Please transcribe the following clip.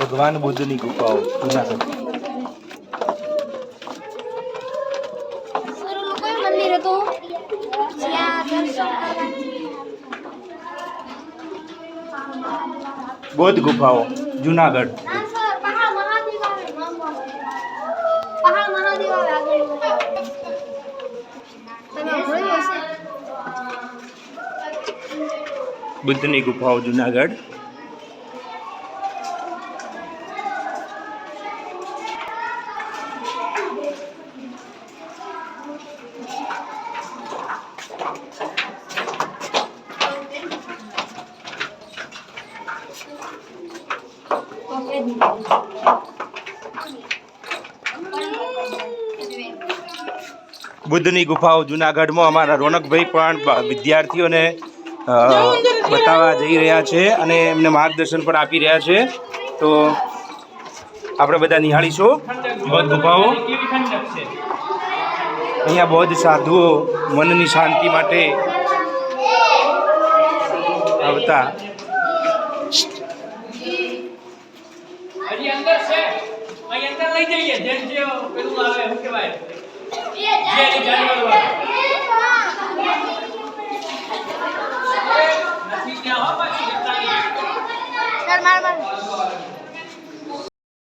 ભગવાન બુદ્ધની ગુફાઓ. જુનાગઢ બૌદ્ધ ગુફાઓ જુનાગઢ. બુદ્ધની ગુફાઓ પહાડ બુદ્ધની ગુફાઓ જુનાગઢમાં અમારા રોનકભાઈ પણ વિદ્યાર્થીઓને બતાવવા જઈ રહ્યા છે અને એમને માર્ગદર્શન પણ આપી રહ્યા છે. તો આપણે બધા નિહાળીશું. બધ ગુફાઓ. અહીંયા બૌદ્ધ સાધુઓ મનની શાંતિ માટે આવતા. માર માર.